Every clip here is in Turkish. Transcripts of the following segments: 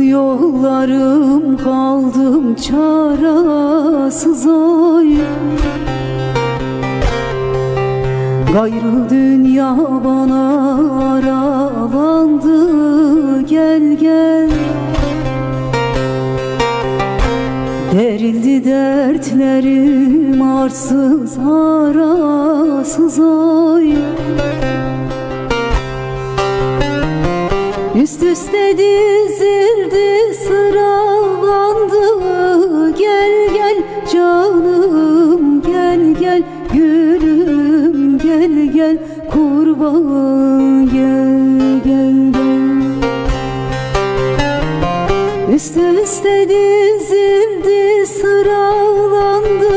yollarım kaldım çarasız oy Gayrı dünya bana aralandı gel gel. Derildi dertlerim arsız arasız oy Üst üste dizildi sıralandı. Gel gel canım gel gel. Gülüm gel gel. Kurban gel gel gel. Üst üste dizildi sıralandı.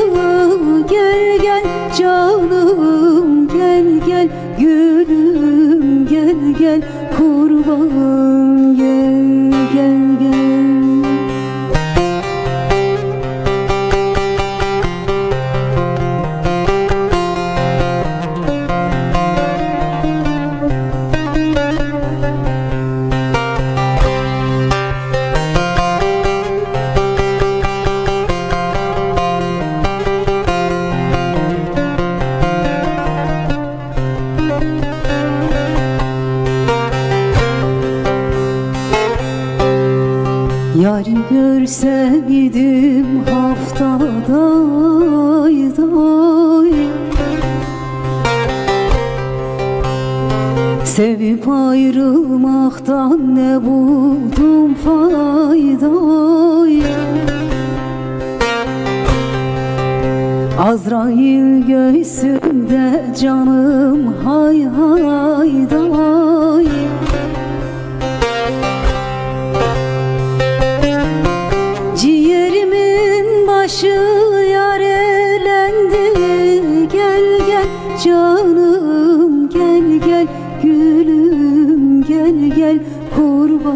Gel gel canım gel gel. Gülüm gel gel kurban gel Yarı görseydim haftada ayday Sevip ayrılmaktan ne buldum fayday. Azrail göğsümde canım hay hay day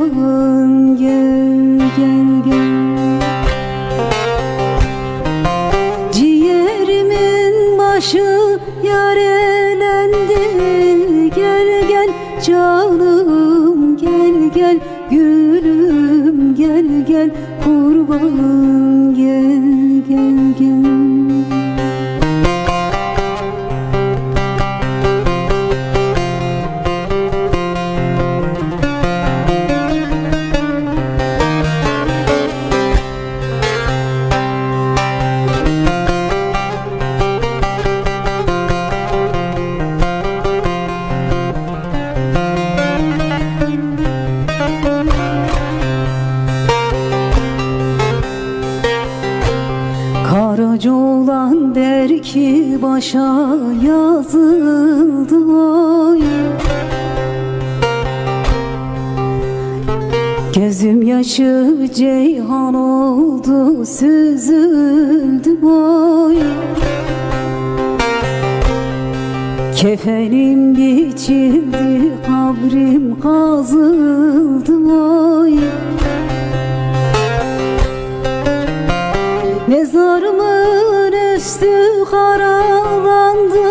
kurban gel gel gel. Ciğerimin başı yarelendi. Gel gel canım gel gel. Gülüm gel gel. Kurban gel gel gel ki başa yazıldı oy Gözüm yaşı ceyhan oldu süzüldü oy Kefenim biçildi kabrim kazıldı oy Mezarımın üstü karalandı.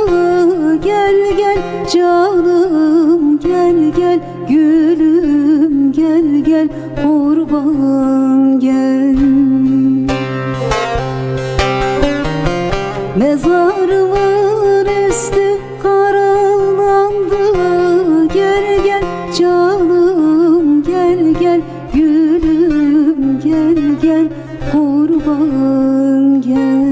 Gel gel canım gel gel. Gülüm gel gel. Kurban gel. Mezarımın üstü karalandı. Gel gel canım gel gel. Gülüm gel gel. Kurban gel